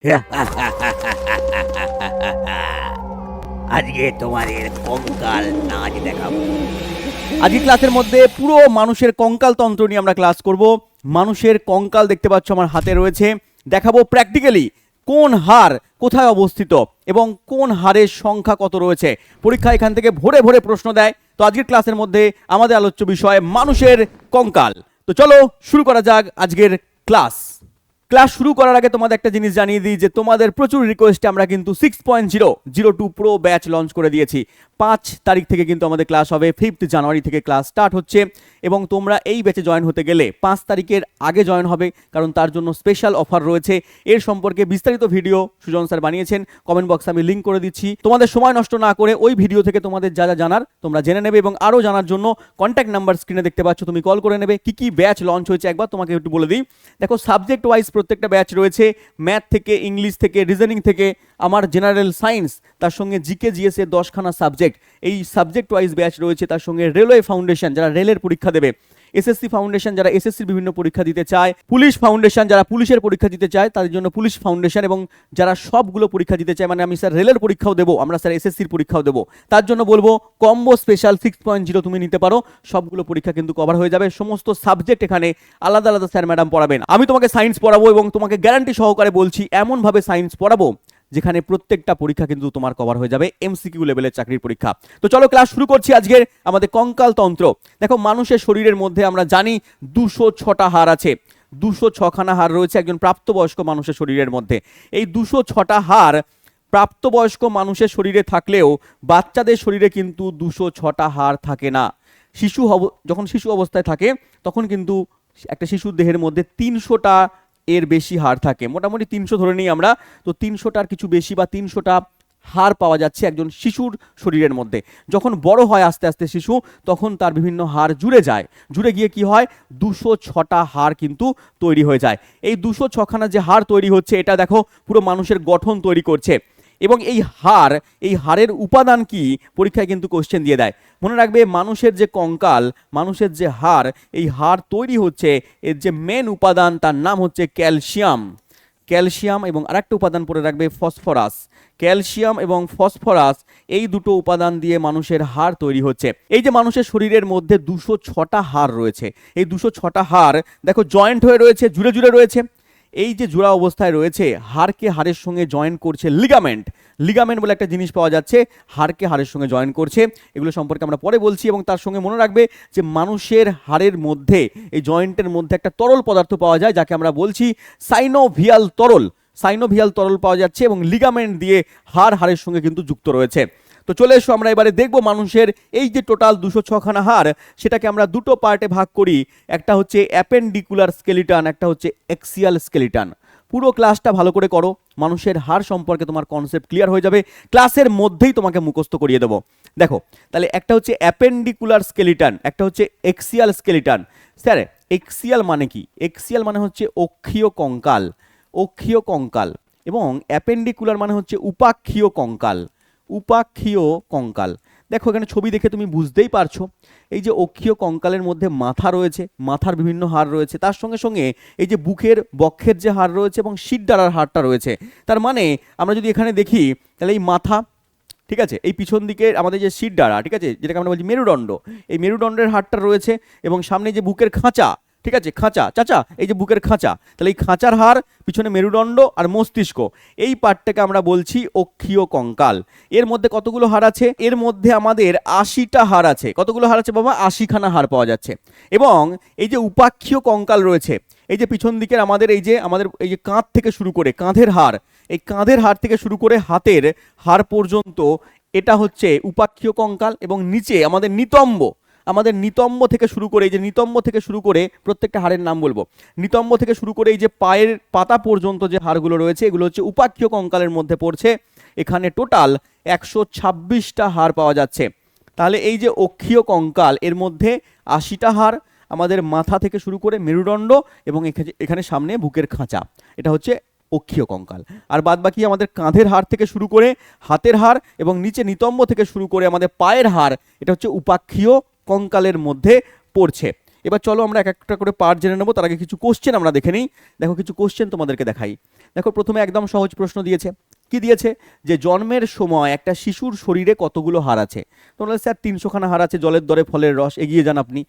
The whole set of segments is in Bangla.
আজকে তোমাদের কঙ্কাল নাচ দেখাবো। আজকে ক্লাসের মধ্যে পুরো মানুষের কঙ্কাল তন্ত্র নিয়ে আমরা ক্লাস করব। মানুষের কঙ্কাল দেখতে পাচ্ছ আমার হাতে রয়েছে। দেখাবো প্র্যাকটিক্যালি কোন হার কোথায় অবস্থিত এবং কোন হারের সংখ্যা কত রয়েছে। পরীক্ষা এখান থেকে ভরে ভরে প্রশ্ন দেয়। তো আজকের ক্লাসের মধ্যে আমাদের আলোচ্য বিষয় মানুষের কঙ্কাল। তো চলো শুরু করা যাক আজকের ক্লাস। ক্লাস শুরু করার আগে তোমাদের একটা জিনিস জানিয়ে দিই যে তোমাদের প্রচুর রিকোয়েস্টে আমরা কিন্তু six point zero zero to pro batch launch করে দিয়েছি। পাঁচ তারিখ থেকে কিন্তু আমাদের ক্লাস হবে। ফিফথ জানুয়ারি থেকে ক্লাস স্টার্ট হচ্ছে এবং তোমরা এই ব্যাচে জয়েন হতে গেলে পাঁচ তারিখের আগে জয়েন হবে, কারণ তার জন্য স্পেশাল অফার রয়েছে। এর সম্পর্কে বিস্তারিত ভিডিও সুজন স্যার বানিয়েছেন। কমেন্ট বক্সে আমি লিঙ্ক করে দিচ্ছি। তোমাদের সময় নষ্ট না করে ওই ভিডিও থেকে তোমাদের যা যা জানার তোমরা জেনে নেবে এবং আরও জানার জন্য কন্ট্যাক্ট নাম্বার স্ক্রিনে দেখতে পাচ্ছ, তুমি কল করে নেবে। কি কি ব্যাচ লঞ্চ হয়েছে একবার তোমাকে একটু বলে দিই। দেখো সাবজেক্ট ওয়াইজ প্রত্যেকটা ব্যাচ রয়েছে। ম্যাথ থেকে ইংলিশ থেকে রিজনিং থেকে, আমার জেনারেল সায়েন্স তার সঙ্গে জিকে জিএস এর দশখানা সাবজেক্ট এই সাবজেক্ট ওয়াইজ ব্যাচ রয়েছে, তার সঙ্গে রেলওয়ে ফাউন্ডেশন যারা রেলের পরীক্ষা দেবে এসএসসি ফাউন্ডেশন যারা এসএসসির বিভিন্ন পরীক্ষা দিতে চায় পুলিশ ফাউন্ডেশন যারা পুলিশের পরীক্ষা দিতে চায়, তাদের জন্য পুলিশ ফাউন্ডেশন এবং যারা সবগুলো পরীক্ষা দিতে চায় মানে আমি স্যার রেলের পরীক্ষাও দেবো, আমরা স্যার এসএসসির পরীক্ষাও দেবো। তার জন্য বলব combo special six point zero তুমি নিতে পারো, সবগুলো পরীক্ষা কিন্তু কভার হয়ে যাবে, সমস্ত সাবজেক্ট এখানে আলাদা আলাদা স্যার ম্যাডাম পড়াবেন। আমি তোমাকে সায়েন্স পড়াবো এবং তোমাকে গ্যারান্টি সহকারে বলছি, এমনভাবে সায়েন্স পড়াবো যেখানে প্রত্যেকটা পরীক্ষা কিন্তু তোমার কভার হয়ে যাবে এমসিকিউ লেভেলের চাকরির পরীক্ষা। তো চলো ক্লাস শুরু করছি আজকের আমাদের কঙ্কাল তন্ত্র। দেখো, মানুষের শরীরের মধ্যে আমরা জানি দুশো ছটা হাড় আছে। দুশো ছখানা হাড় রয়েছে একজন প্রাপ্তবয়স্ক মানুষের শরীরের মধ্যে। এই দুশো ছটা হাড় প্রাপ্তবয়স্ক মানুষের শরীরে থাকলেও বাচ্চাদের শরীরে কিন্তু দুশো ছটা হাড় থাকে না। শিশু যখন শিশু অবস্থায় থাকে, তখন কিন্তু একটা শিশুর দেহের মধ্যে তিনশোটা এর বেশি হার থাকে। মোটামুটি তিনশো ধরে নিই আমরা। তো তিনশোটার কিছু বেশি বা তিনশোটা হার পাওয়া যাচ্ছে একজন শিশুর শরীরের মধ্যে। যখন বড় হয় আস্তে আস্তে শিশু, তখন তার বিভিন্ন হার জুড়ে যায়। জুড়ে গিয়ে কি হয়? দুশো ছটা হার কিন্তু তৈরি হয়ে যায়। এই দুশো ছখানা যে হার তৈরি হচ্ছে, এটা দেখো, পুরো মানুষের গঠন তৈরি করছে। এবং এই হার, এই হারের উপাদান কি? পরীক্ষায় কিন্তু কোশ্চেন দিয়ে দেয়। মনে রাখবে, মানুষের যে কঙ্কাল, মানুষের যে হাড় এই হার তৈরি হচ্ছে, এর যে মেন উপাদান, তার নাম হচ্ছে ক্যালসিয়াম ক্যালসিয়াম এবং আরেকটা উপাদান পড়ে রাখবে ফসফরাস ক্যালসিয়াম এবং ফসফরাস এই দুটো উপাদান দিয়ে মানুষের হাড় তৈরি হচ্ছে। এই যে মানুষের শরীরের মধ্যে দুশো ছটা হাড় রয়েছে, এই দুশো ছটা হাড় দেখো জয়েন্ট হয়ে রয়েছে, জুড়ে জুড়ে রয়েছে। এই যে জোড়া অবস্থায় রয়েছে হাড়কে হাড়ের সঙ্গে জয়েন করছে লিগামেন্ট লিগামেন্ট বলে একটা জিনিস পাওয়া যাচ্ছে হাড়কে হাড়ের সঙ্গে জয়েন করছে। এগুলো সম্পর্কে আমরা পরে বলছি এবং তার সঙ্গে মনে রাখবে যে মানুষের হাড়ের মধ্যে, এই জয়েন্টের মধ্যে একটা তরল পদার্থ পাওয়া যায়, যাকে আমরা বলছি সাইনোভিয়াল তরল। সাইনোভিয়াল তরল পাওয়া যাচ্ছে এবং লিগামেন্ট দিয়ে হাড় হাড়ের সঙ্গে কিন্তু যুক্ত রয়েছে। তো চলে এসো, আমরা এবারে দেখব মানুষের এই যে টোটাল দুশো ছখানা হাড়, সেটাকে আমরা দুটো পার্টে ভাগ করি। একটা হচ্ছে অ্যাপেন্ডিকুলার স্কেলিটান একটা হচ্ছে এক্সিয়াল স্কেলিটান পুরো ক্লাসটা ভালো করে করো, মানুষের হার সম্পর্কে তোমার কনসেপ্ট ক্লিয়ার হয়ে যাবে। ক্লাসের মধ্যেই তোমাকে মুখস্থ করিয়ে দেবো। দেখো, তাহলে একটা হচ্ছে অ্যাপেন্ডিকুলার স্কেলিটান একটা হচ্ছে এক্সিয়াল স্কেলিটান স্যার এক্সিয়াল মানে কি? এক্সিয়াল মানে হচ্ছে অক্ষীয় কঙ্কাল অক্ষীয় কঙ্কাল। এবং অ্যাপেন্ডিকুলার মানে হচ্ছে উপাক্ষীয় কঙ্কাল। উপাক্ষীয় কঙ্কাল। দেখো, এখানে ছবি দেখে তুমি বুঝতেই পারছ। এই যে অক্ষীয় কঙ্কালের মধ্যে মাথা রয়েছে, মাথার বিভিন্ন হাড় রয়েছে, তার সঙ্গে সঙ্গে এই যে বুকের বক্ষের যে হাড় রয়েছে এবং শিরদাঁড়ার হাড়টা রয়েছে, তার মানে আমরা যদি এখানে দেখি, তাহলে এই মাথা, ঠিক আছে, এই পিছন দিকে আমাদের যে শিরডারা ঠিক আছে, যেটাকে আমরা বলছি মেরুদণ্ড, এই মেরুদণ্ডের হাড়টা রয়েছে এবং সামনে যে বুকের খাঁচা ঠিক আছে, খাঁচা। চাচা, এই যে বুকের খাঁচা, তাহলে এই খাঁচার হার পিছনে মেরুদণ্ড আর মস্তিষ্ক। এই পার্টটাকে আমরা বলছি অক্ষীয় কঙ্কাল। এর মধ্যে কতগুলো হাড় আছে? এর মধ্যে আমাদের আশিটা হাড় আছে। কতগুলো হাড় আছে বাবা? আশিখানা হাড় পাওয়া যাচ্ছে। এবং এই যে উপাক্ষীয় কঙ্কাল রয়েছে, এই যে পিছন দিকের আমাদের এই যে, আমাদের এই যে কাঁধ থেকে শুরু করে, কাঁধের হাড়, এই কাঁধের হাড় থেকে শুরু করে হাতের হাড় পর্যন্ত এটা হচ্ছে উপাক্ষীয় কঙ্কাল এবং নিচে আমাদের নিতম্ব। আমাদের নিতম্ব থেকে শুরু করে, এই যে নিতম্ব থেকে শুরু করে প্রত্যেকটা হাড়ের নাম বলব। নিতম্ব থেকে শুরু করে এই যে পায়ের পাতা পর্যন্ত যে হাড়গুলো রয়েছে, এগুলো হচ্ছে উপাক্ষীয় কঙ্কালের মধ্যে পড়ছে। এখানে টোটাল একশো ছাব্বিশটা হাড় পাওয়া যাচ্ছে। তাহলে এই যে অক্ষীয় কঙ্কাল, এর মধ্যে আশিটা হাড় আমাদের মাথা থেকে শুরু করে মেরুদণ্ড এবং এখানে সামনে বুকের খাঁচা। এটা হচ্ছে অক্ষীয় কঙ্কাল। আর বাদ বাকি আমাদের কাঁধের হাড় থেকে শুরু করে হাতের হাড় এবং নিচে নিতম্ব থেকে শুরু করে আমাদের পায়ের হাড়, এটা হচ্ছে উপাক্ষীয় কঙ্কালের মধ্যে পড়ছে। এবার চলো আমরা এক একটা করে পার্ট জেনে নেব, তার আগে কিছু কোশ্চেন আমরা দেখে নিই। দেখো কিছু কোশ্চেন তোমাদেরকে দেখাই। দেখো প্রথমে একদম সহজ প্রশ্ন দিয়েছে। কি দিয়েছে? যে জন্মের সময় একটা শিশুর শরীরে কতগুলো হাড় আছে? তোমরা স্যার, তিনশোখানা হাড় আছে, জলের দরে ফলের রস, এগিয়ে যান আপনি।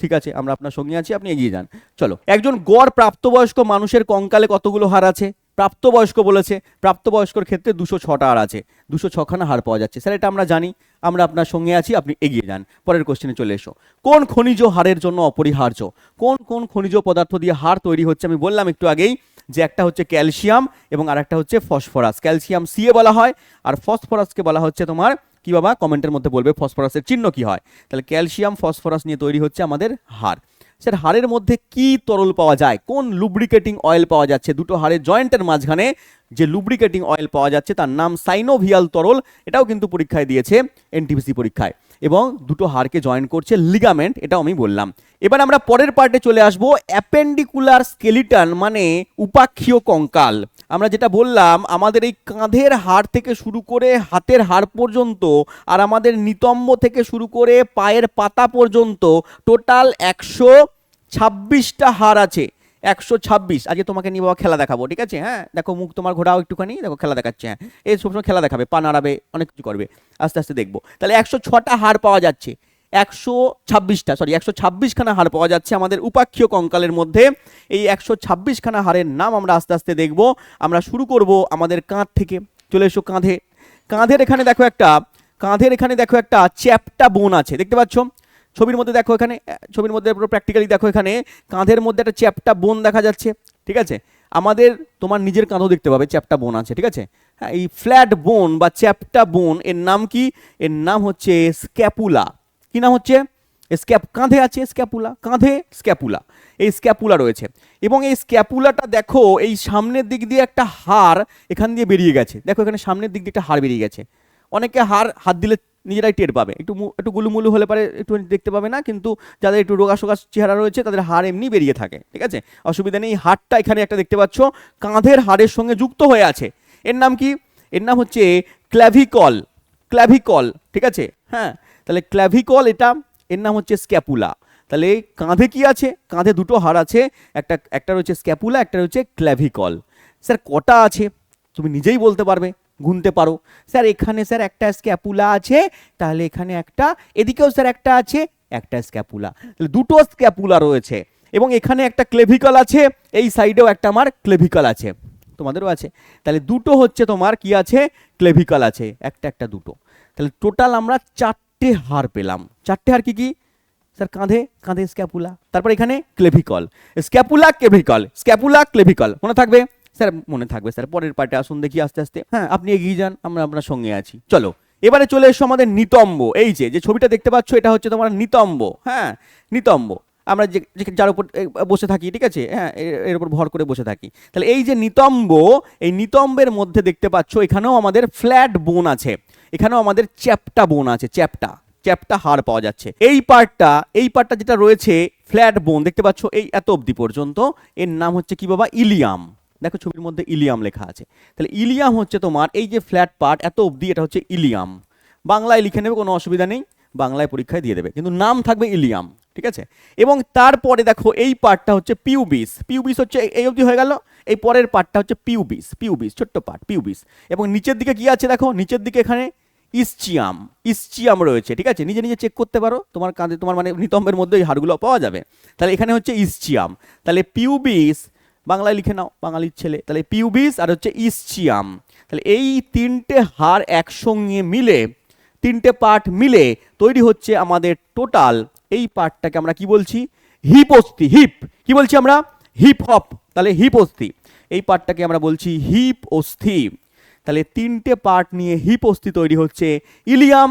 ঠিক আছে, আমরা আপনার সঙ্গে আছি, আপনি এগিয়ে যান। চলো, একজন গড় প্রাপ্তবয়স্ক মানুষের কঙ্কালে কতগুলো হাড় আছে? প্রাপ্তবয়স্ক বলেছে, প্রাপ্তবয়স্কর ক্ষেত্রে দুশো ছটা আর আছে, দুশো ছখানা হার পাওয়া যাচ্ছে। স্যার, এটা আমরা জানি, আমরা আপনার সঙ্গে আছি, আপনি এগিয়ে যান। পরের কোশ্চেনে চলে এসো। কোন খনিজ হারের জন্য অপরিহার্য? কোন কোন খনিজ পদার্থ দিয়ে হার তৈরি হচ্ছে? আমি বললাম একটু আগেই যে একটা হচ্ছে ক্যালসিয়াম এবং আর একটা হচ্ছে ফসফরাস। ক্যালসিয়াম সিএ বলা হয়, আর ফসফরাসকে বলা হচ্ছে তোমার, কি বাবা? কমেন্টের মধ্যে বলবে, ফসফরাসের চিহ্ন কি হয়? তাহলে ক্যালসিয়াম, ফসফরাস নিয়ে তৈরি হচ্ছে আমাদের হাড় স্যার হাড়ের মধ্যে কি তরল পাওয়া যায়? কোন লুব্রিকেটিং অয়েল পাওয়া যাচ্ছে? দুটো হাড়ের জয়েন্টের মাঝখানে যে লুব্রিকেটিং অয়েল পাওয়া যাচ্ছে, তার নাম সাইনোভিয়াল তরল, এটাও কিন্তু পরীক্ষায় দিয়েছে এনটিপিসি পরীক্ষায়। এবং দুটো হাড়কে জয়েন করছে লিগামেন্ট এটাও আমি বললাম। এবার আমরা পরের পার্টে চলে আসব অ্যাপেন্ডিকুলার স্কেলিটন মানে উপাক্ষীয় কঙ্কাল। আমরা যেটা বললাম, আমাদের এই কাঁধের হাড় থেকে শুরু করে হাতের হাড় পর্যন্ত আর আমাদের নিতম্ব থেকে শুরু করে পায়ের পাতা পর্যন্ত টোটাল একশো ছাব্বিশটা হাড় আছে। একশো ছাব্বিশ, আজকে তোমাকে নিয়ে বাবা খেলা দেখাবো, ঠিক আছে? হ্যাঁ? দেখো মুখ তোমার ঘোরাও একটুখানি, দেখো খেলা দেখাচ্ছে হ্যাঁ? এই সবসময় খেলা দেখাবে, পা নাড়াবে, অনেক কিছু করবে, আস্তে আস্তে দেখব। তাহলে একশো ছটা হাড় পাওয়া যাচ্ছে, একশো ছাব্বিশটা সরি একশো ছাব্বিশখানা হাড় পাওয়া যাচ্ছে আমাদের উপাক্ষীয় কঙ্কালের মধ্যে। এই একশো ছাব্বিশখানা হাড়ের নাম আমরা আস্তে আস্তে দেখব, আমরা শুরু করব আমাদের কাঁধ থেকে, চলে এসো কাঁধে। কাঁধের এখানে দেখো একটা, কাঁধের এখানে দেখো একটা চ্যাপটা বোন আছে, দেখতে পাচ্ছ? ছবির মধ্যে দেখো এখানে ছবির মধ্যে পুরো প্র্যাকটিক্যালি দেখো এখানে, কাঁধের মধ্যে একটা চ্যাপটা বোন দেখা যাচ্ছে, ঠিক আছে? আমাদের, তোমার নিজের কাঁধও দেখতে পাবে, চ্যাপটা বোন আছে, ঠিক আছে? হ্যাঁ এই ফ্ল্যাট বোন বা চ্যাপটা বোন এর নাম কি? এর নাম হচ্ছে স্ক্যাপুলা কি নাম হচ্ছে? স্ক্যাপ কাঁধে আছে স্ক্যাপুলা কাঁধে স্ক্যাপুলা এই স্ক্যাপুলা রয়েছে। এবং এই স্ক্যাপুলাটা দেখো, এই সামনের দিক দিয়ে একটা হাড় এখান দিয়ে বেরিয়ে গেছে। দেখো এখানে সামনের দিক দিয়ে একটা হাড় বেরিয়ে গেছে। অনেকে হাড়, হাত দিলে নিজেরাই টের পাবে। একটু একটু গুলুমুলু হলে পারে একটু দেখতে পাবে না, কিন্তু যাদের একটু রোগা সোগা চেহারা রয়েছে, তাদের হাড় এমনি বেরিয়ে থাকে, ঠিক আছে? অসুবিধা নেই, হাড়টা এখানে একটা দেখতে পাচ্ছ, কাঁধের হাড়ের সঙ্গে যুক্ত হয়ে আছে। এর নাম কি? এর নাম হচ্ছে ক্ল্যাভিকল ক্ল্যাভিকল, ঠিক আছে? হ্যাঁ তাহলে ক্ল্যাভিকল এটা, এর নাম হচ্ছে স্ক্যাপুলা। তাহলে কাঁধে কি আছে? কাঁধে দুটো হাড় আছে, একটা একটা রয়েছে স্ক্যাপুলা, একটা রয়েছে ক্ল্যাভিকল। স্যার, কটা আছে? তুমি নিজেই বলতে পারবে। গুনতে পারো। স্যার, এখানে স্যার একটা স্ক্যাপুলা আছে, তাহলে এখানে একটা, এদিকেও স্যার একটা আছে, একটা স্ক্যাপুলা তাহলে দুটো স্ক্যাপুলা রয়েছে এবং এখানে একটা ক্লেভিকল আছে, এই সাইডেও একটা আমার ক্লেভিকল আছে। তোমাদেরও আছে। তাহলে দুটো হচ্ছে তোমার কি আছে? ক্লেভিকল আছে, একটা একটা দুটো। তাহলে টোটাল আমরা চারটে হার পেলাম। চারটে হার কি কি? স্যার, কাঁধে কাঁধে স্ক্যাপুলা তারপর এখানে clavicle scapula clavicle scapula clavicle মনে থাকবে? স্যার, মনে থাকবে স্যার, পরের পার্টে আসুন, দেখি আস্তে আস্তে। হ্যাঁ আপনি এগিয়ে যান, আমরা আপনার সঙ্গে আছি। চলো, এবারে চলে এসো আমাদের নিতম্ব। এই যে যে ছবিটা দেখতে পাচ্ছ, এটা হচ্ছে তোমার নিতম্ব। হ্যাঁ নিতম্ব। আমরা যে যার উপর বসে থাকি, ঠিক আছে? হ্যাঁ এর- এর উপর ভর করে বসে থাকি। তাহলে এই যে নিতম্ব, এই নিতম্বের মধ্যে দেখতে পাচ্ছ, এখানেও আমাদের ফ্ল্যাট বোন আছে। এখানেও আমাদের চ্যাপটা বোন আছে, চ্যাপটা। চ্যাপটা হাড় পাওয়া যাচ্ছে। এই পার্টটা এই পার্টটা যেটা রয়েছে, ফ্ল্যাট বোন, দেখতে পাচ্ছ, এই এত অবধি পর্যন্ত। এর নাম হচ্ছে কি বাবা? ইলিয়াম। দেখো ছবির মধ্যে ইলিয়াম লেখা আছে। তাহলে ইলিয়াম হচ্ছে তোমার এই যে ফ্ল্যাট পার্ট এত অবধি এটা হচ্ছে ইলিয়াম। বাংলায় লিখে নেবে, কোনো অসুবিধা নেই। বাংলায় পরীক্ষায় দিয়ে দেবে। কিন্তু নাম থাকবে ইলিয়াম, ঠিক আছে? এবং তারপরে দেখো এই পার্টটা হচ্ছে পিউবিস পিউবিস হচ্ছে এই- অবধি হয়ে গেল। এই পরের পার্টটা হচ্ছে পিউবিস পিউবিস ছোট্ট পার্ট পিউবিস এবং নিচের দিকে কি আছে দেখো? নিচের দিকে এখানে ইসচিয়াম ইসচিয়াম রয়েছে, ঠিক আছে? নিজে নিজে চেক করতে পারো। তোমার কাঁধে, তোমার মানে নিতম্বের মধ্যে এই হাড়গুলো পাওয়া যাবে। তাহলে এখানে হচ্ছে ইসচিয়াম তাহলে পিউবিস বাংলায় লিখে নাও, বাঙালির ছেলে। তাহলে পিউবিস আর হচ্ছে ইসচিয়াম। তাহলে এই তিনটে হাড় একসঙ্গে মিলে, তিনটে পার্ট মিলে তৈরি হচ্ছে আমাদের টোটাল। এই পার্টটাকে আমরা কি বলছি? হিপ অস্থি হিপ। কি বলছি আমরা? Hip hop. তাহলে হিপ অস্থি এই পার্টটাকে আমরা বলছি হিপ অস্থি তাহলে তিনটে পার্ট নিয়ে হিপ অস্থি তৈরি হচ্ছে ইলিয়াম,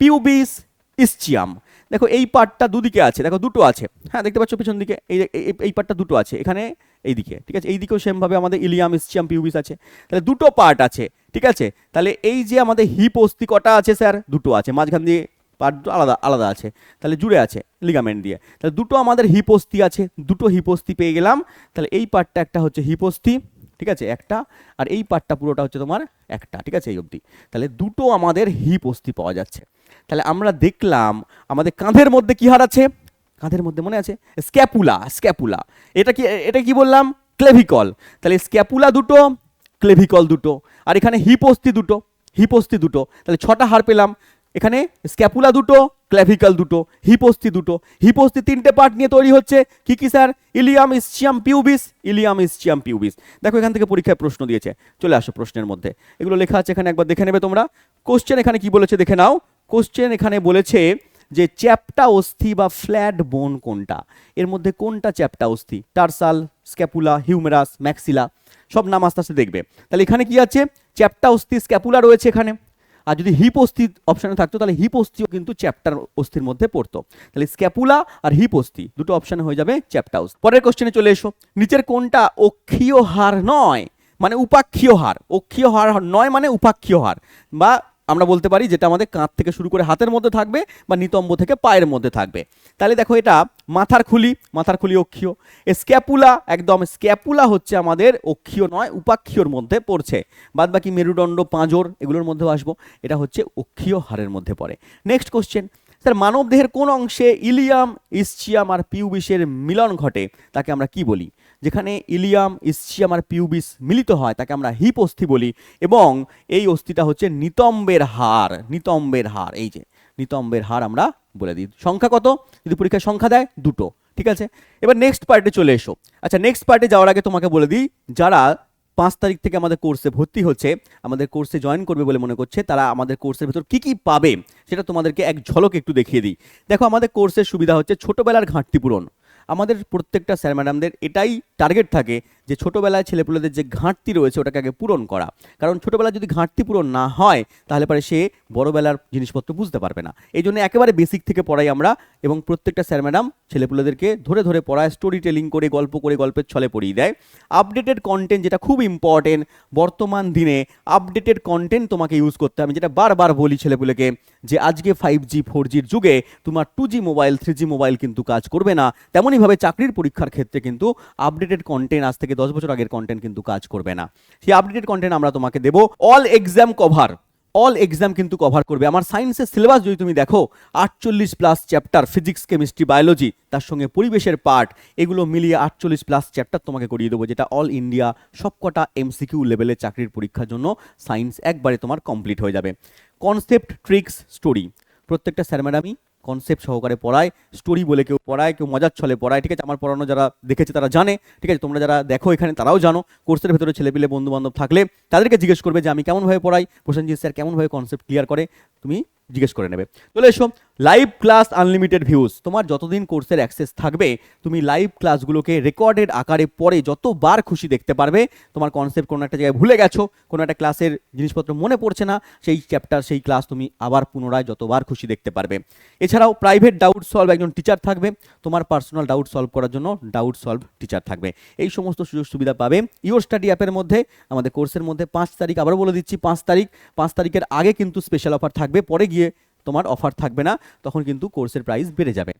পিউবিস, ইসচিয়াম। দেখো, এই পার্টটা দুদিকে আছে। দেখো, দুটো আছে। হ্যাঁ দেখতে পাচ্ছ পিছন দিকে? এই এই- এই- এই পার্টটা দুটো আছে। এখানে এইদিকে ঠিক আছে? এইদিকেও সেমভাবে আমাদের ইলিয়াম ইসচিয়াম পিউবিস আছে। তাহলে দুটো পার্ট আছে, ঠিক আছে? তাহলে এই যে আমাদের হিপ অস্থি কটা আছে, স্যার? দুটো আছে। মাঝখান দিয়ে পার্ট দুটো আলাদা আলাদা আছে। তাহলে জুড়ে আছে লিগামেন্ট দিয়ে। তাহলে দুটো আমাদের হিপোস্তি আছে, দুটো হিপোস্তি পেয়ে গেলাম। তাহলে এই পার্টটা একটা হচ্ছে হিপোস্তি ঠিক আছে? একটা। আর এই পার্টটা পুরোটা হচ্ছে তোমার একটা, ঠিক আছে? এই অবধি। তাহলে দুটো আমাদের হিপ অস্থি পাওয়া যাচ্ছে। তাহলে আমরা দেখলাম আমাদের কাঁধের মধ্যে কি হার আছে? কাঁধের মধ্যে মনে আছে? Scapula scapula. এটা কি এটা কি বললাম? ক্লেভিকল। তাহলে স্ক্যাপুলা দুটো, ক্লেভিকল দুটো। আর এখানে হিপোস্তি দুটো হিপোস্তি দুটো। তাহলে ছটা হার পেলাম। এখানে স্ক্যাপুলা দুটো ক্ল্যাভিকাল দুটো, হিপোস্তি দুটো। হিপোস্তি তিনটে পার্ট নিয়ে তৈরি হচ্ছে। কি কি, sir? Ilium ischium pubis, ilium ischium pubis. দেখো, এখান থেকে পরীক্ষায় প্রশ্ন দিয়েছে। চলে আসো প্রশ্নের মধ্যে। এগুলো লেখা আছে এখানে, একবার দেখে নেবে তোমরা। কোশ্চেন এখানে কি বলেছে, দেখে নাও। কোশ্চেন এখানে বলেছে যে চ্যাপটা অস্থি বা ফ্ল্যাট বোন কোনটা? এর মধ্যে কোনটা চ্যাপটা অস্থি? টার্সাল, স্ক্যাপুলা, হিউমেরাস, ম্যাক্সিলা, সব নাম আস্তে আস্তে দেখবে। তাহলে এখানে কি আছে? চ্যাপটা অস্থি, স্ক্যাপুলা রয়েছে এখানে। আর যদি হিপ অস্থি অপশানে থাকতো, তাহলে হিপ অস্থিও কিন্তু চ্যাপ্টার অস্থির মধ্যে পড়তো। তাহলে স্ক্যাপুলা আর হিপ অস্থি, দুটো অপশানে হয়ে যাবে চ্যাপ্টাউস পরের কোশ্চেনে চলে এসো। নিচের কোনটা অক্ষীয় হার নয়? মানে উপাক্ষীয় হার। অক্ষীয় হার নয় মানে উপাক্ষীয় হার। বা আমরা বলতে পারি যেটা আমাদের কাঁধ থেকে শুরু করে হাতের মধ্যে থাকবে বা নিতম্ব থেকে পায়ের মধ্যে থাকবে। তাহলে দেখো এটা মাথার খুলি মাথার খুলি অক্ষীয়। স্ক্যাপুলা, একদম স্ক্যাপুলা হচ্ছে আমাদের অক্ষীয় নয়, উপাক্ষীয়র মধ্যে পড়ছে। বাদ বাকি মেরুদণ্ড, পাঁজর, এগুলোর মধ্যেও আসব। এটা হচ্ছে অক্ষীয় হারের মধ্যে পড়ে। নেক্সট কোশ্চেন স্যার মানব দেহের কোন অংশে ইলিয়াম, ইসচিয়াম আর পিউবিসের মিলন ঘটে? তাকে আমরা কি বলি? যেখানে ইলিয়াম ইসচিয়াম আর পিউবিস মিলিত হয়, তাকে আমরা হিপ অস্থি বলি। এবং এই অস্থিটা হচ্ছে নিতম্বের হার নিতম্বের হার, এই যে নিতম্বের হার আমরা বলে দিই। সংখ্যা কত? যদি পরীক্ষায় সংখ্যা দেয়, দুটো, ঠিক আছে? এবার নেক্সট পার্টে চলে এসো। আচ্ছা নেক্সট পার্টে যাওয়ার আগে তোমাকে বলে দিই, যারা পাঁচ তারিখ থেকে আমাদের কোর্সে ভর্তি হচ্ছে, আমাদের কোর্সে জয়েন করবে বলে মনে করছে, তারা আমাদের কোর্সের ভেতর কী কী পাবে, সেটা তোমাদেরকে এক ঝলক একটু দেখিয়ে দিই। দেখো, আমাদের কোর্সের সুবিধা হচ্ছে ছোটোবেলার ঘাটতি পূরণ। আমাদের প্রত্যেকটা স্যার ম্যাডামদের এটাই টার্গেট থাকে যে ছোটোবেলায় ছেলেপুলেদের যে ঘাটতি রয়েছে ওটাকে আগে পূরণ করা। কারণ ছোটোবেলায় যদি ঘাটতি পূরণ না হয়, তাহলে পরে সে বড়োবেলার জিনিসপত্র বুঝতে পারবে না। এই জন্য একেবারে বেসিক থেকে পড়াই আমরা এবং প্রত্যেকটা স্যার ম্যাডাম ছেলেপুলেদেরকে ধরে ধরে পড়ায় স্টোরি টেলিং করে, গল্প করে, গল্পের ছলে পড়িয়ে দেয়। আপডেটেড কন্টেন্ট যেটা খুব ইম্পর্টেন্ট বর্তমান দিনে আপডেটেড কন্টেন্ট তোমাকে ইউজ করতে হবে। যেটা বারবার বলি ছেলেপুলেকে যে আজকে ফাইভ জি ফোর জির যুগে তোমার two G mobile three G mobile কিন্তু কাজ করবে না। তেমনইভাবে চাকরির পরীক্ষার ক্ষেত্রে কিন্তু আপডেটেড কন্টেন্ট আজ থেকে দশ বছর আগের কন্টেন্ট কিন্তু কাজ করবে না। সেই আপডেটেড কন্টেন্ট আমরা তোমাকে দেবো। All exam cover all exam কিন্তু কভার করবে। আমার সায়েন্সের সিলেবাস যদি তুমি দেখো, আটচল্লিশ plus chapter physics chemistry biology তার সঙ্গে পরিবেশের পার্ট এগুলো মিলিয়ে আটচল্লিশ প্লাস চ্যাপ্টার তোমাকে করিয়ে দেবো, যেটা অল ইন্ডিয়া সবকটা এমসিকিউ লেভেলের চাকরির পরীক্ষার জন্য সায়েন্স একবারে তোমার কমপ্লিট হয়ে যাবে। কনসেপ্ট ট্রিক্স স্টোরি প্রত্যেকটা স্যার ম্যাডামই কনসেপ্ট সহকারে পড়ায় স্টোরি বলে কেউ পড়ায়, কেউ মজার ছলে পড়ায়, ঠিক আছে? আমার পড়ানো যারা দেখেছে তারা জানে, ঠিক আছে? তোমরা যারা দেখো এখানে তারাও জানো। কোর্সের ভেতরে ছেলেপিলে বন্ধু বান্ধব থাকলে তাদেরকে জিজ্ঞেস করবে যে, আমি কেমনভাবে পড়াই? প্রসেনজিৎ স্যার কেমনভাবে কনসেপ্ট ক্লিয়ার করে? তুমি জিজ্ঞেস করে নেবে। চলে এসো লাইভ ক্লাস আনলিমিটেড ভিউজ তোমার যতদিন কোর্সের অ্যাক্সেস থাকবে, তুমি লাইভ ক্লাসগুলোকে রেকর্ডেড আকারে পরে যতবার খুশি দেখতে পারবে, তোমার কনসেপ্ট কোনো একটা জায়গায় ভুলে গেছো, কোনো একটা ক্লাসের জিনিসপত্র মনে পড়ছে না, সেই চ্যাপ্টার সেই ক্লাস তুমি আবার পুনরায় যতবার খুশি দেখতে পারবে। এছাড়াও প্রাইভেট ডাউট সলভ একজন টিচার থাকবে, তোমার পার্সোনাল ডাউট সলভ করার জন্য ডাউট সলভ টিচার থাকবে। এই সমস্ত সুযোগ সুবিধা পাবে ইওর স্টাডি অ্যাপের মধ্যে, আমাদের কোর্সের মধ্যে পাঁচ তারিখ, আবারও বলে দিচ্ছি পাঁচ তারিখ, পাঁচ তারিখের আগে কিন্তু স্পেশাল অফার থাকবে, পরে গিয়ে তোমার অফার থাকবে না, তখন কিন্তু কোর্সের প্রাইস বেড়ে যাবে।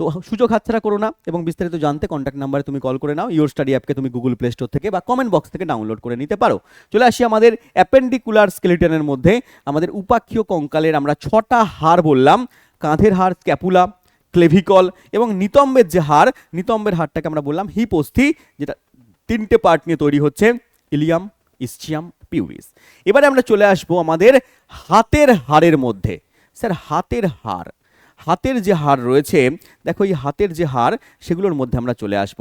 তো সুযোগ হাতছাড়া করো না এবং বিস্তারিত জানতে কন্ট্যাক্ট নাম্বারে তুমি কল করে নাও ইওর স্টাডি অ্যাপকে তুমি গুগল প্লে স্টোর থেকে বা কমেন্ট বক্স থেকে ডাউনলোড করে নিতে পারো। চলে আসি আমাদের অ্যাপেন্ডিকুলার স্কেলিটনের মধ্যে। আমাদের উপাক্ষীয় কঙ্কালের আমরা ছটা হার বললাম, কাঁধের হার স্ক্যাপুলা ক্লেভিকল এবং নিতম্বের যে হার নিতম্বের হারটাকে আমরা বললাম হিপ অস্থি যেটা তিনটে পার্ট নিয়ে তৈরি হচ্ছে ইলিয়াম ইসচিয়াম পিউরিস এবারে আমরা চলে আসব আমাদের হাতের হাড়ের মধ্যে। স্যার, হাতের হাড় হাতের যে হাড় রয়েছে, দেখো এই হাতের যে হাড় সেগুলোর মধ্যে আমরা চলে আসব।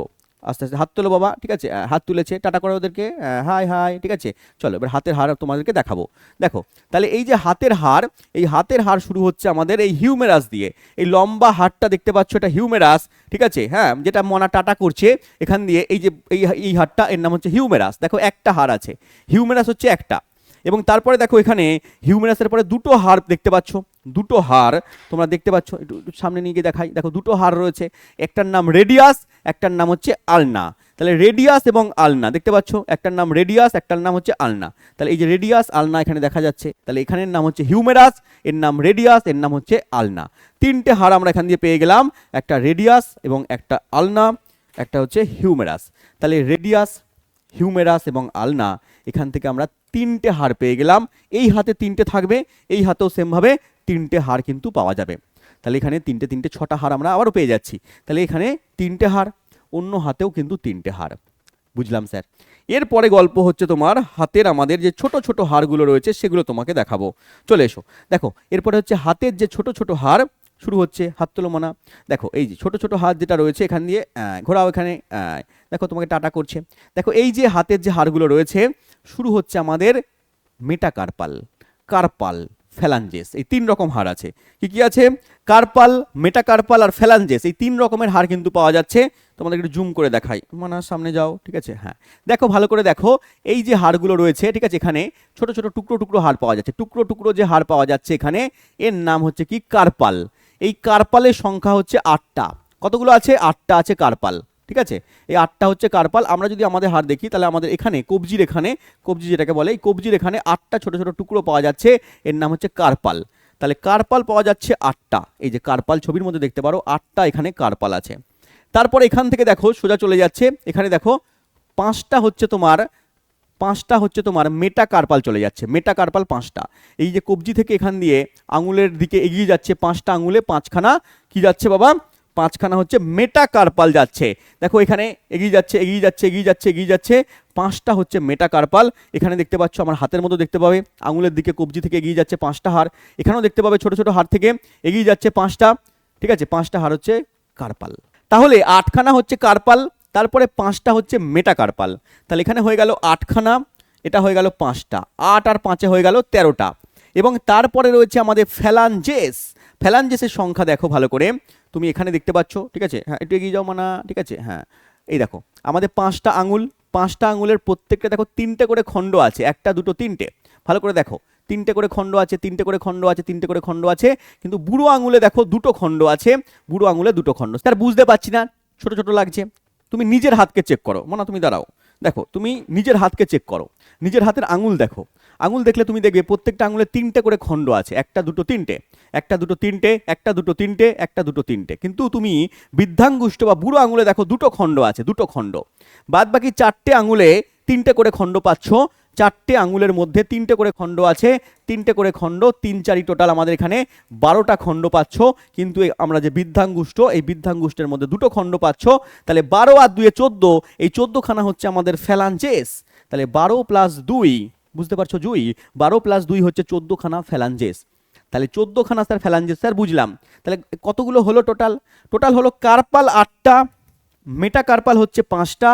আস্তে আস্তে হাত তোলো বাবা, ঠিক আছে? হাত তুলেছে, টাটা করে ওদেরকে হাই হাই, ঠিক আছে? চলো, এবার হাতের হাড় তোমাদেরকে দেখাবো। দেখো, তাহলে এই যে হাতের হাড় এই হাতের হাড় শুরু হচ্ছে আমাদের এই হিউমেরাস দিয়ে। এই লম্বা হাড়টা দেখতে পাচ্ছ, এটা হিউমেরাস, ঠিক আছে? হ্যাঁ যেটা মনা টাটা করছে, এখান দিয়ে এই যে, এই এই হাড়টা এর নাম হচ্ছে হিউমেরাস। দেখো, একটা হাড় আছে। হিউমেরাস হচ্ছে একটা। এবং তারপরে দেখো এখানে হিউমেরাসের পরে দুটো হার দেখতে পাচ্ছ, দুটো হার তোমরা দেখতে পাচ্ছ, একটু একটু সামনে নিয়ে গিয়ে দেখাই, দেখো দুটো হার রয়েছে, একটার নাম রেডিয়াস, একটার নাম হচ্ছে আলনা, তাহলে রেডিয়াস এবং আলনা, দেখতে পাচ্ছ, একটার নাম রেডিয়াস, একটার নাম হচ্ছে আলনা, তাহলে এই যে রেডিয়াস, আলনা এখানে দেখা যাচ্ছে, তাহলে এখানের নাম হচ্ছে হিউমেরাস, এর নাম রেডিয়াস, এর নাম হচ্ছে আলনা, তিনটে হার আমরা এখান দিয়ে পেয়ে গেলাম, একটা রেডিয়াস এবং একটা আলনা, একটা হচ্ছে হিউমেরাস, তাহলে রেডিয়াস হিউমেরাস এবং আলনা, এখান থেকে আমরা তিনটে হাড় পেয়ে গেলাম। এই হাতে তিনটে থাকবে, এই হাতেও সেমভাবে তিনটে হাড় কিন্তু পাওয়া যাবে। তাহলে এখানে তিনটে তিনটে, ছটা হাড় আমরা আবারও পেয়ে যাচ্ছি। তাহলে এখানে তিনটে হাড় অন্য হাতেও কিন্তু তিনটে হাড় বুঝলাম, স্যার? এরপরে গল্প হচ্ছে তোমার হাতের আমাদের যে ছোট ছোট হাড়গুলো রয়েছে, সেগুলো তোমাকে দেখাবো। চলে এসো। দেখো, এরপরে হচ্ছে হাতের যে ছোট ছোট হাড় শুরু হচ্ছে হাত তোলো মানা দেখো, এই যে ছোট ছোট হাত যেটা রয়েছে এখান দিয়ে ঘোরাও এখানে দেখো তোমাকে টাটা করছে। দেখো, এই যে হাতের যে হাড়গুলো রয়েছে, শুরু হচ্ছে আমাদের মেটাকার্পাল, কার্পাল ফ্যালাঞ্জেস এই তিন রকম হাড় আছে। কি কি আছে? কার্পাল, মেটাকার্পাল আর ফ্যালাঞ্জেস এই তিন রকমের হাড় কিন্তু পাওয়া যাচ্ছে। তোমাদের একটু জুম করে দেখাই। মানা, সামনে যাও, ঠিক আছে? হ্যাঁ। দেখো, ভালো করে দেখো, এই যে হাড়গুলো রয়েছে, ঠিক আছে, এখানে ছোট ছোট টুকরো টুকরো হাড় পাওয়া যাচ্ছে। টুকরো টুকরো যে হাড় পাওয়া যাচ্ছে এখানে, এর নাম হচ্ছে কি? কার্পাল। এই কার্পালের সংখ্যা হচ্ছে আটটা। কতগুলো আছে? আটটা আছে কার্পাল, ঠিক আছে? এই আটটা হচ্ছে কার্পাল। আমরা যদি আমাদের হাড় দেখি, তাহলে আমাদের এখানে কবজির এখানে, কবজি যেটাকে বলে, এই কবজির এখানে আটটা ছোট ছোট টুকরো পাওয়া যাচ্ছে। এর নাম হচ্ছে কার্পাল। তাহলে কার্পাল পাওয়া যাচ্ছে আটটা। এই যে কার্পাল ছবির মধ্যে দেখতে পারো, আটটা এখানে কার্পাল আছে। তারপর এখান থেকে দেখো, সোজা চলে যাচ্ছে। এখানে দেখো, পাঁচটা হচ্ছে তোমার পাঁচটা হচ্ছে তোমার মেটা কার্পাল চলে যাচ্ছে মেটা কার্পাল পাঁচটা। এই যে কবজি থেকে এখান দিয়ে আঙুলের দিকে এগিয়ে যাচ্ছে পাঁচটা আঙুলে, পাঁচখানা কি যাচ্ছে বাবা? পাঁচখানা হচ্ছে মেটা কার্পাল যাচ্ছে। দেখো এখানে এগিয়ে যাচ্ছে এগিয়ে যাচ্ছে এগিয়ে যাচ্ছে এগিয়ে যাচ্ছে, পাঁচটা হচ্ছে মেটা কার্পাল এখানে দেখতে পাচ্ছ আমার হাতের মতো দেখতে পাবে, আঙুলের দিকে কবজি থেকে এগিয়ে যাচ্ছে পাঁচটা হাড়। এখানেও দেখতে পাবে ছোট ছোট হাড় থেকে এগিয়ে যাচ্ছে পাঁচটা, ঠিক আছে? পাঁচটা হাড় হচ্ছে কার্পাল তাহলে আটখানা হচ্ছে কার্পাল তারপরে পাঁচটা হচ্ছে মেটা কার্পাল তাহলে এখানে হয়ে গেল আটখানা, এটা হয়ে গেল পাঁচটা। আট আর পাঁচে হয়ে গেল তেরোটা। এবং তারপরে রয়েছে আমাদের ফ্যালাঞ্জেস। ফ্যালাঞ্জেসের সংখ্যা দেখো ভালো করে। তুমি এখানে দেখতে পাচ্ছ, ঠিক আছে? হ্যাঁ একটু এগিয়ে যাও মানা, ঠিক আছে? হ্যাঁ এই দেখো, আমাদের পাঁচটা আঙুল। পাঁচটা আঙুলের প্রত্যেকটা দেখো তিনটে করে খণ্ড আছে, একটা, দুটো, তিনটে। ভালো করে দেখো, তিনটে করে খণ্ড আছে, তিনটে করে খণ্ড আছে, তিনটে করে খণ্ড আছে, কিন্তু বুড়ো আঙুলে দেখো দুটো খণ্ড আছে, বুড়ো আঙুলে দুটো খণ্ড। স্যার, বুঝতে পারছি না, ছোট ছোট লাগছে। তুমি নিজের হাতকে চেক করো। মনা, তুমি দাঁড়াও। দেখো, তুমি নিজের হাতকে চেক করো। নিজের হাতের আঙুল দেখো। আঙুল দেখলে তুমি দেখবে প্রত্যেকটা আঙুলে তিনটে করে খণ্ড আছে। একটা, দুটো, তিনটে। একটা, দুটো, তিনটে, একটা, দুটো, তিনটে, একটা, দুটো, তিনটে। কিন্তু তুমি বৃদ্ধাঙ্গুষ্ঠ বা বুড়ো আঙুলে দেখো দুটো খণ্ড আছে, দুটো খণ্ড। বাদ বাকি চারটে আঙুলে তিনটে করে খণ্ড পাচ্ছ। চারটে আঙুলের মধ্যে তিনটে করে খণ্ড আছে। তিনটে করে খণ্ড, তিন চারি টোটাল আমাদের এখানে বারোটা খণ্ড পাচ্ছ। কিন্তু আমরা যে বৃদ্ধাঙ্গুষ্ঠ, এই বৃদ্ধাঙ্গুষ্ঠের মধ্যে দুটো খণ্ড পাচ্ছ। তাহলে বারো আর দুয়ে চোদ্দ, এই চোদ্দোখানা হচ্ছে আমাদের ফ্যালাঞ্জেস তাহলে বারো প্লাস দুই, বুঝতে পারছ জুই? বারো প্লাস দুই হচ্ছে চোদ্দোখানা ফ্যালাঞ্জেস তাহলে চোদ্দোখানা স্যার ফ্যালাঞ্জেস স্যার বুঝলাম। তাহলে কতগুলো হলো টোটাল টোটাল হলো কার্পাল আটটা মেটা কার্পাল হচ্ছে পাঁচটা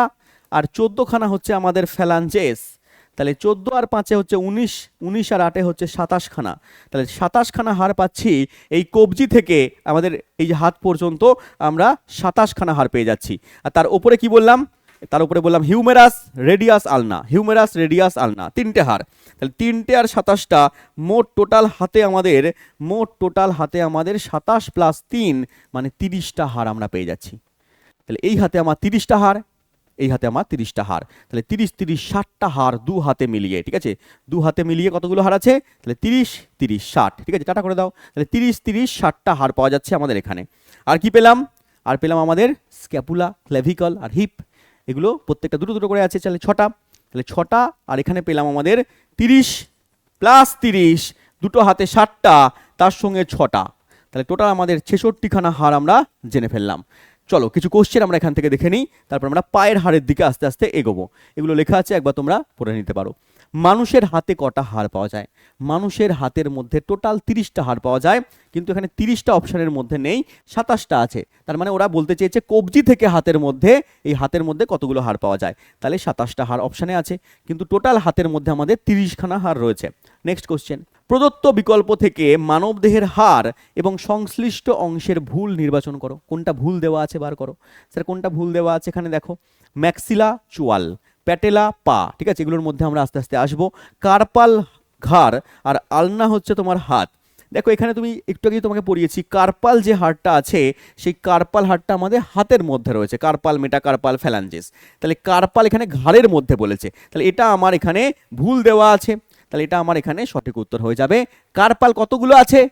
আর চোদ্দোখানা হচ্ছে আমাদের ফ্যালাঞ্জেস তাহলে চোদ্দ আর পাঁচে হচ্ছে উনিশ উনিশ আর আটে হচ্ছে সাতাশখানা। তাহলে সাতাশখানা হার পাচ্ছি এই কবজি থেকে আমাদের এই যে হাত পর্যন্ত আমরা সাতাশখানা হার পেয়ে যাচ্ছি। আর তার উপরে কি বললাম? তার উপরে বললাম humerus radius ulna, humerus radius ulna, তিনটে হার। তাহলে তিনটে আর সাতাশটা মোট টোটাল হাতে আমাদের, মোট টোটাল হাতে আমাদের সাতাশ প্লাস তিন মানে তিরিশটা হার আমরা পেয়ে যাচ্ছি। তাহলে এই হাতে আমার তিরিশটা হার। এই হাতে আমার তিরিশটা হার। তাহলে তিরিশ তিরিশ, ষাটটা হার দু হাতে মিলিয়ে, ঠিক আছে? দু হাতে মিলিয়ে কতগুলো হার আছে? তাহলে তিরিশ তিরিশ, ষাট, ঠিক আছে? টাটা করে দাও। তাহলে তিরিশ তিরিশ, ষাটটা হার পাওয়া যাচ্ছে আমাদের এখানে। আর কি পেলাম? আর পেলাম আমাদের স্ক্যাপুলা ক্লেভিকল আর হিপ। এগুলো প্রত্যেকটা দুটো দুটো করে আছে, তাহলে ছটা। তাহলে ছটা, আর এখানে পেলাম আমাদের তিরিশ প্লাস তিরিশ, দুটো হাতে ষাটটা, তার সঙ্গে ছটা। তাহলে টোটাল আমাদের ছেষট্টিখানা হার আমরা জেনে ফেললাম। চলো, কিছু কোশ্চেন আমরা এখান থেকে দেখে নিই, তারপর আমরা পায়ের হাড়ের দিকে আস্তে আস্তে এগোবো। এগুলো লেখা আছে, একবার তোমরা পড়ে নিতে পারো। মানুষের হাতে কটা হাড় পাওয়া যায়? মানুষের হাতের মধ্যে টোটাল তিরিশটা হাড় পাওয়া যায়, কিন্তু এখানে তিরিশটা অপশানের মধ্যে নেই, সাতাশটা আছে। তার মানে ওরা বলতে চেয়েছে, কবজি থেকে হাতের মধ্যে, এই হাতের মধ্যে কতগুলো হাড় পাওয়া যায়? তাহলে সাতাশটা হাড় অপশানে আছে, কিন্তু টোটাল হাতের মধ্যে আমাদের তিরিশখানা হাড় রয়েছে। নেক্সট কোশ্চেন প্রদত্ত বিকল্প থেকে মানবদেহের হার এবং সংশ্লিষ্ট অংশের ভুল নির্বাচন করো। কোনটা ভুল দেওয়া আছে বার করো। স্যার, কোনটা ভুল দেওয়া আছে এখানে দেখো। ম্যাক্সিলা চুয়াল, প্যাটেলা পা, ঠিক আছে? এগুলোর মধ্যে আমরা আস্তে আস্তে আসব। কার্পাল ঘাড় আর আলনা হচ্ছে তোমার হাত। দেখো, এখানে তুমি একটু আগে তোমাকে পড়িয়েছি, কার্পাল যে হাড়টা আছে, সেই কার্পাল হাড়টা আমাদের হাতের মধ্যে রয়েছে। Carpal metacarpal phalanges. তাহলে কার্পাল এখানে ঘাড়ের মধ্যে বলেছে। তাহলে এটা আমার এখানে ভুল দেওয়া আছে। তাহলে এটা আমার এখানে সঠিক উত্তর হয়ে যাবে। কার্পাল কতগুলো আছে?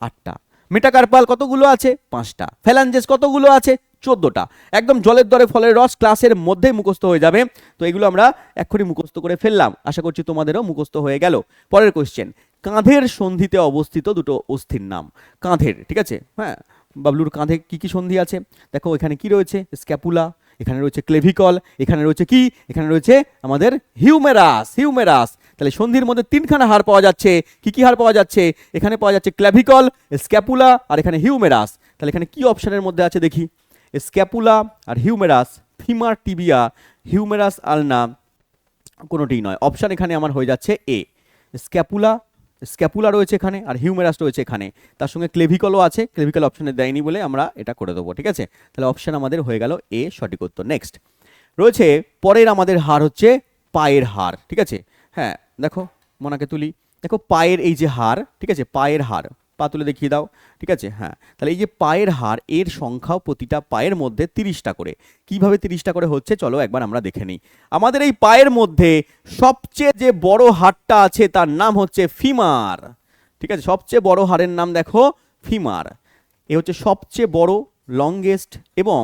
আটটা। মেটাকার্পাল কতগুলো আছে? পাঁচটা। ফ্যালাঞ্জেস কতগুলো আছে? চোদ্দোটা। একদম জলের দরে ফলের রস ক্লাসের মধ্যেই মুখস্থ হয়ে যাবে। তো এগুলো আমরা এক্ষুনি মুখস্থ করে ফেললাম। আশা করছি তোমাদেরও মুখস্থ হয়ে গেল। পরের কোশ্চেন কাঁধের সন্ধিতে অবস্থিত দুটো অস্থির নাম। কাঁধের, ঠিক আছে? হ্যাঁ? বাবলুর কাঁধে কি কি সন্ধি আছে? দেখো এখানে কি রয়েছে? স্ক্যাপুলা এখানে রয়েছে ক্লেভিকল এখানে রয়েছে কি? এখানে রয়েছে আমাদের হিউমেরাস হিউমেরাস তাহলে সন্ধির মধ্যে তিনখানা হাড় পাওয়া যাচ্ছে। কি কি হাড় পাওয়া যাচ্ছে? এখানে পাওয়া যাচ্ছে ক্ল্যাভিকল স্ক্যাপুলা আর এখানে হিউমেরাস তাহলে এখানে কি অপশনের মধ্যে আছে দেখি? স্ক্যাপুলা আর humerus femur tibia humerus ulna কোনোটিই নয়। অপশান এখানে আমার হয়ে যাচ্ছে এ স্ক্যাপুলা স্ক্যাপুলা রয়েছে এখানে আর হিউমেরাস রয়েছে এখানে। তার সঙ্গে ক্লেভিকলও আছে, ক্লেভিকল অপশানে দেয়নি বলে আমরা এটা করে দেবো, ঠিক আছে? তাহলে অপশান আমাদের হয়ে গেল এ, সঠিক উত্তর নেক্সট রয়েছে, পরের আমাদের হার হচ্ছে পায়ের হার, ঠিক আছে? হ্যাঁ দেখো, মনাকে তুলি। দেখো, পায়ের এই যে হার, ঠিক আছে? পায়ের হার। পা তুলে দেখিয়ে দাও, ঠিক আছে? হ্যাঁ তাহলে এই যে পায়ের হার এর সংখ্যাও প্রতিটা পায়ের মধ্যে তিরিশটা করে। কীভাবে তিরিশটা করে হচ্ছে? চলো একবার আমরা দেখে নিই। আমাদের এই পায়ের মধ্যে সবচেয়ে যে বড় হাড়টা আছে, তার নাম হচ্ছে ফিমার। ঠিক আছে? সবচেয়ে বড় হাড়ের নাম দেখো, ফিমার। এ হচ্ছে সবচেয়ে বড় লংগেস্ট এবং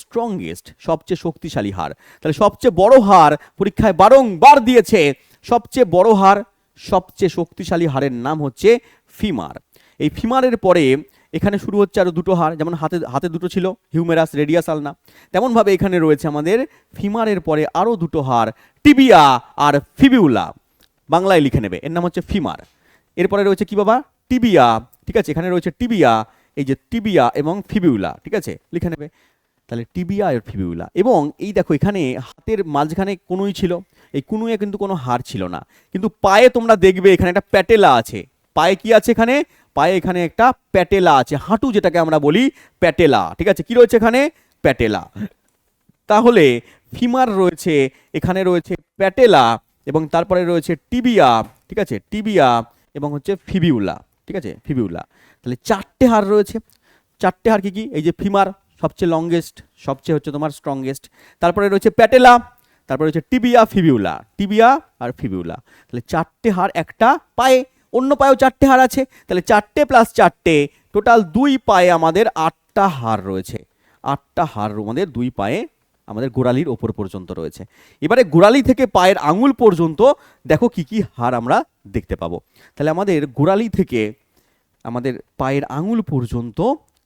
স্ট্রংগেস্ট সবচেয়ে শক্তিশালী হার তাহলে সবচেয়ে বড় হার পরীক্ষায় বারংবার দিয়েছে, সবচেয়ে বড় হার সবচেয়ে শক্তিশালী হারের নাম হচ্ছে ফিমার। এই ফিমারের পরে এখানে শুরু হচ্ছে আরও দুটো হার, যেমন হাতে হাতে দুটো ছিল, হিউমেরাস, রেডিয়াস, আলনা। তেমনভাবে এখানে রয়েছে আমাদের ফিমারের পরে আরও দুটো হার, টিবিয়া আর ফিবিউলা। বাংলায় লিখে নেবে, এর নাম হচ্ছে ফিমার। এরপরে রয়েছে কি বাবা? টিবিয়া, ঠিক আছে? এখানে রয়েছে টিবিয়া, এই যে টিবিয়া এবং ফিবিউলা, ঠিক আছে? লিখে নেবে। তাহলে টিবিয়া আর ফিবিউলা। এবং এই দেখো, এখানে হাতের মাঝখানে কুনুই ছিল, এই কুনুয়ে কিন্তু কোনো হার ছিল না। কিন্তু পায়ে তোমরা দেখবে, এখানে একটা প্যাটেলা আছে। পায়ে কি আছে এখানে? পায়ে এখানে একটা প্যাটেলা আছে, হাঁটু যেটাকে আমরা বলি প্যাটেলা। ঠিক আছে? কি রয়েছে এখানে? প্যাটেলা। তাহলে ফিমার রয়েছে, এখানে রয়েছে প্যাটেলা এবং তারপরে রয়েছে টিবিয়া, ঠিক আছে? টিবিয়া এবং হচ্ছে ফিবিউলা, ঠিক আছে? ফিবিউলা। তাহলে চারটে হাড় রয়েছে। চারটে হাড় কি কি? এই যে ফিমার সবচেয়ে লংগেস্ট সবচেয়ে হচ্ছে তোমার স্ট্রংগেস্ট তারপরে রয়েছে প্যাটেলা, তারপরে রয়েছে টিবিয়া, ফিবিউলা। টিবিয়া আর ফিবিউলা। তাহলে চারটে হাড় একটা পায়ে। অন্য পায়েও চারটে হার আছে, তাহলে চারটে প্লাস চারটে টোটাল দুই পায়ে আমাদের আটটা হার রয়েছে। আটটা হার আমাদের দুই পায়ে আমাদের গোড়ালির ওপর পর্যন্ত রয়েছে। এবারে গোড়ালি থেকে পায়ের আঙুল পর্যন্ত দেখো কি কি হার আমরা দেখতে পাবো। তাহলে আমাদের গোড়ালি থেকে আমাদের পায়ের আঙুল পর্যন্ত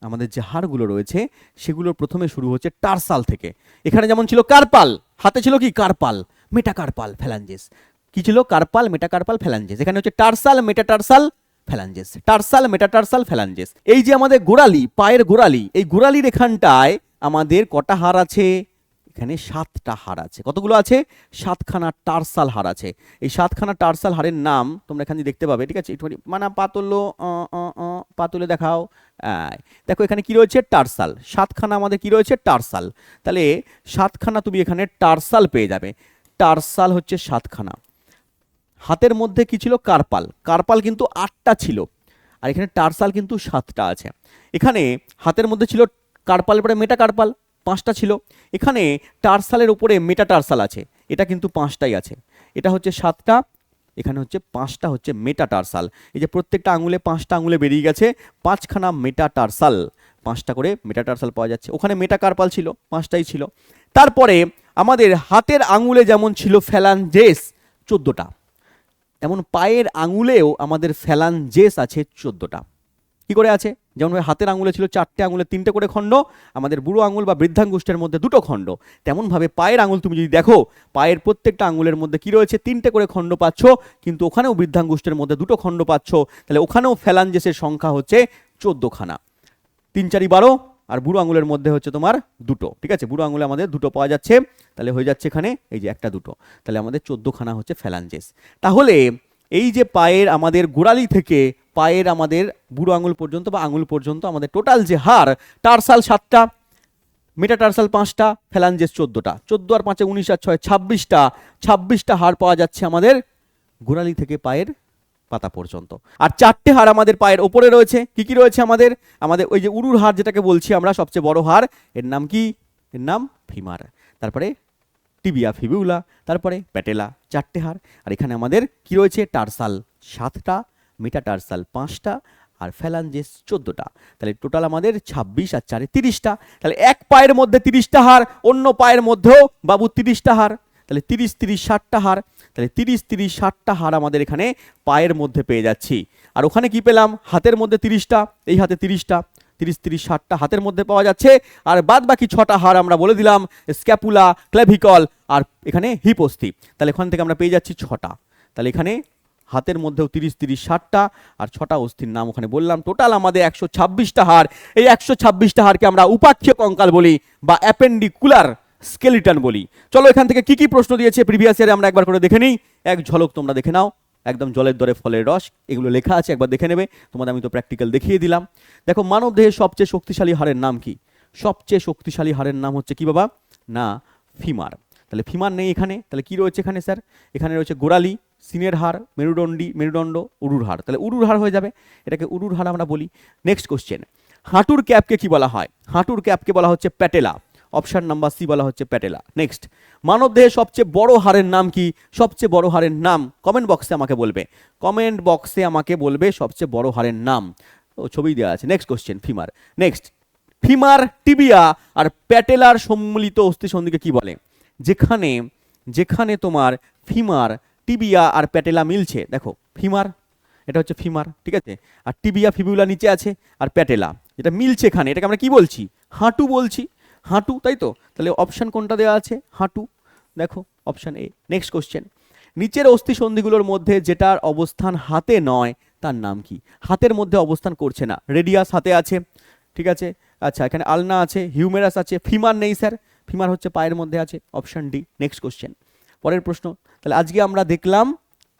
আমাদের যে হাড়গুলো রয়েছে সেগুলো প্রথমে শুরু হচ্ছে টারসাল থেকে। এখানে যেমন ছিল কার্পাল, হাতে ছিল কি? কার্পাল, মেটাকার্পাল ফ্যালাঞ্জেস কি ছিল? কার্পাল মেটাকার্পাল ফ্যালাঞ্জেস এখানে হচ্ছে tarsal metatarsal phalanges tarsal metatarsal phalanges এই যে আমাদের গোড়ালি পায়ের গোড়ালি এই গোড়ালির এখানটায় আমাদের কটা হাড় আছে? এখানে সাতটা হাড় আছে। কতগুলো আছে? সাতখানা টারসাল হাড় আছে। এই সাতখানা টার্সাল হাড়ের নাম তোমরা এখানে দেখতে পাবে ঠিক আছে? একটুখানি মানে পা তুললো আহ, আহ, আহ, দেখাও। দেখো এখানে কি রয়েছে? টারসাল। সাতখানা আমাদের কি রয়েছে? টারসাল। তাহলে সাতখানা তুমি এখানে টারসাল পেয়ে যাবে। টারসাল হচ্ছে সাতখানা। হাতের মধ্যে কি ছিল? কার্পাল। কার্পাল কিন্তু আটটা ছিল। আর এখানে টার্সাল কিন্তু সাতটা আছে। এখানে হাতের মধ্যে ছিল কার্পাল পরে মেটা কার্পাল, পাঁচটা ছিল। এখানে টারসালের উপরে মেটা টার্সাল আছে। এটা কিন্তু পাঁচটাই আছে। এটা হচ্ছে সাতটা, এখানে হচ্ছে পাঁচটা হচ্ছে মেটা টারসাল। এই যে প্রত্যেকটা আঙুলে পাঁচটা আঙুলে বেরিয়ে গেছে, পাঁচখানা মেটা টারসাল। পাঁচটা করে মেটা টারসাল পাওয়া যাচ্ছে। ওখানে মেটা কার্পাল ছিল, পাঁচটাই ছিল। তারপরে আমাদের হাতের আঙুলে যেমন ছিল ফ্যালাঞ্জেস চোদ্দোটা। তেমন পায়ের আঙুলেও আমাদের ফ্যালাঞ্জেস আছে চোদ্দোটা। কি করে আছে? যেমন হাতের আঙুলে ছিল চারটে আঙুলে তিনটে করে খণ্ড, আমাদের বুড়ো আঙুল বা বৃদ্ধাঙ্গুষ্ঠের মধ্যে দুটো খণ্ড। তেমনভাবে পায়ের আঙুল তুমি যদি দেখো, পায়ের প্রত্যেকটা আঙুলের মধ্যে কি রয়েছে? তিনটে করে খণ্ড পাচ্ছ, কিন্তু ওখানেও বৃদ্ধাঙ্গুষ্ঠের মধ্যে দুটো খণ্ড পাচ্ছ। তাহলে ওখানেও ফ্যালাঞ্জেসের সংখ্যা হচ্ছে চোদ্দোখানা। তিন চারি বারো আর বুড়ো আঙুলের মধ্যে হচ্ছে তোমার দুটো, ঠিক আছে? বুড়ো আঙুলে আমাদের দুটো পাওয়া যাচ্ছে। তাহলে হয়ে যাচ্ছে এখানে এই যে একটা দুটো। তাহলে আমাদের চোদ্দোখানা হচ্ছে ফ্যালাঞ্জেস তাহলে এই যে পায়ের আমাদের গোড়ালি থেকে পায়ের আমাদের বুড়ো আঙুল পর্যন্ত বা আঙুল পর্যন্ত আমাদের টোটাল যে হার টার্সাল সাতটা মেটাটার্সাল পাঁচটা ফ্যালাঞ্জেস চোদ্দোটা। চোদ্দ আর পাঁচে উনিশ আর ছয়, ছাব্বিশটা। ছাব্বিশটা হাড় পাওয়া যাচ্ছে আমাদের গোড়ালি থেকে পায়ের পাতা পর্যন্ত। আর চারটে হাড় আমাদের পায়ের ওপরে রয়েছে। কি কি রয়েছে আমাদের? আমাদের ওই যে উরুর হাড় যেটাকে বলছি আমরা, সবচেয়ে বড় হাড়, এর নাম কি? এর নাম ফিমার। তারপরে টিবিয়া ফিবিউলা, তারপরে প্যাটেলা, চারটে হাড়। আর এখানে আমাদের কি রয়েছে? টারসাল সাতটা মেটাটারসাল পাঁচটা, আর ফ্যালাঞ্জেস চোদ্দোটা। তাহলে টোটাল আমাদের ছাব্বিশ আর চারে তিরিশটা। তাহলে এক পায়ের মধ্যে তিরিশটা হার অন্য পায়ের মধ্যেও বাবু তিরিশটা হার তাহলে তিরিশ তিরিশ ষাটটা হার, তাহলে তিরিশ তিরিশ ষাটটা হার আমাদের এখানে পায়ের মধ্যে পেয়ে যাচ্ছি। আর ওখানে কি পেলাম? হাতের মধ্যে তিরিশটা, এই হাতে তিরিশটা, তিরিশ তিরিশ ষাটটা হাতের মধ্যে পাওয়া যাচ্ছে। আর বাদ বাকি ছটা হার আমরা বলে দিলাম, স্ক্যাপুলা ক্লেভিকল আর এখানে হিপ অস্থি তাহলে এখান থেকে আমরা পেয়ে যাচ্ছি ছটা। তাহলে এখানে হাতের মধ্যেও তিরিশ তিরিশ ষাটটা আর ছটা অস্থির নাম ওখানে বললাম। টোটাল আমাদের একশো ছাব্বিশটা হাড় এই একশো ছাব্বিশটা হাড়কে আমরা উপাক্ষীয় কঙ্কাল বলি বা অ্যাপেন্ডিকুলার স্কেলিটন বলি। চলো এখান থেকে কি কি প্রশ্ন দিয়েছে প্রিভিয়াস ইয়ারে আমরা একবার করে দেখে নিই। এক ঝলক তোমরা দেখে নাও। একদম জলের দরে ফলের রস, এগুলো লেখা আছে, একবার দেখে নেবে। তোমাদের আমি তো প্র্যাকটিক্যাল দেখিয়ে দিলাম। দেখো, মানব দেহের সবচেয়ে শক্তিশালী হাড়ের নাম কি? সবচেয়ে শক্তিশালী হাড়ের নাম হচ্ছে কি বাবা? না, ফিমার। তাহলে ফিমার নেই এখানে। তাহলে কি রয়েছে এখানে, স্যার? এখানে রয়েছে গোড়ালি, সিনের হাড়, মেরুদণ্ডী, মেরুদণ্ড, উরুর হাড়। তাহলে উরুর হাড় হয়ে যাবে। এটাকে উরুর হাড় আমরা বলি। নেক্সট কোশ্চেন হাঁটুর ক্যাপকে কি বলা হয়? হাঁটুর ক্যাপকে বলা হচ্ছে প্যাটেলা। অপশন নাম্বার সি বলা হচ্ছে প্যাটেলা। নেক্সট মানব দেহের সবচেয়ে বড় হাড়ের নাম কি? সবচেয়ে বড় হাড়ের নাম কমেন্ট বক্সে আমাকে বলবে। কমেন্ট বক্সে আমাকে বলবে সবচেয়ে বড় হাড়ের নাম। ও ছবি দেওয়া আছে। Next question femur. Next, femur tibia আর প্যাটেলার সম্মিলিত অস্থিসন্ধিকে কি বলে? যেখানে যেখানে তোমার ফিমার, টিবিয়া আর প্যাটেলা মিলছে। দেখো, ফিমার, এটা হচ্ছে ফিমার, ঠিক আছে? আর টিবিয়া ফিবিউলা নিচে আছে আর প্যাটেলা। এটা মিলছে এখানে। এটাকে আমরা কি বলছি? হাঁটু বলছি। হাঁটু, তাই তো? তাহলে অপশন কোনটা দেওয়া আছে? হাঁটু। দেখো অপশান এ নেক্সট কোশ্চেন নিচের অস্থিসন্ধিগুলোর মধ্যে যেটার অবস্থান হাতে নয়, তার নাম কি? হাতের মধ্যে অবস্থান করছে না। রেডিয়াস হাতে আছে, ঠিক আছে? আচ্ছা এখানে আলনা আছে হিউমেরাস আছে ফিমার নেই স্যার ফিমার হচ্ছে পায়ের মধ্যে আছে অপশান ডি নেক্সট কোশ্চেন পরের প্রশ্ন। তাহলে আজকে আমরা দেখলাম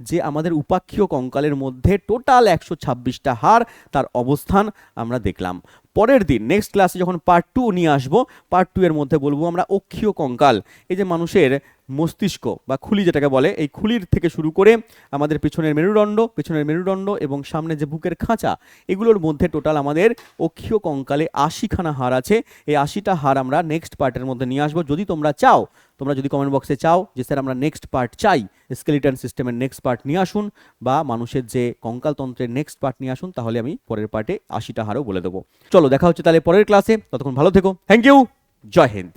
যে আমাদের উপাক্ষীয় কঙ্কালের মধ্যে টোটাল একশো ছাব্বিশটা হার তার অবস্থান আমরা দেখলাম। পরের দিন নেক্সট ক্লাসে যখন পার্ট টু নিয়ে আসব পার্ট টু এর মধ্যে বলব আমরা অক্ষীয় কঙ্কাল। এই যে মানুষের মস্তিষ্ক বা খুলি যেটাকে বলে, এই খুলির থেকে শুরু করে আমাদের পিছনের মেরুদণ্ড পিছনের মেরুদণ্ড এবং সামনে যে বুকের খাঁচা, এগুলোর মধ্যে টোটাল আমাদের অক্ষীয় কঙ্কালে আশিখানা হার আছে। এই আশিটা হার আমরা নেক্সট পার্টের মধ্যে নিয়ে আসব। যদি তোমরা চাও, তোমরা যদি কমেন্ট বক্সে চাও যে, স্যার, আমরা নেক্সট পার্ট চাই স্কেলিটন সিস্টেমের নেক্সট পার্ট নিয়ে আসুন বা মানুষের যে কঙ্কালতন্ত্রের নেক্সট পার্ট নিয়ে আসুন, তাহলে আমি পরের পার্টে আশিটা হারও বলে দেবো। চলো দেখা হচ্ছে তাহলে পরের ক্লাসে ততক্ষণ ভালো থেকো। Thank you Jai Hind.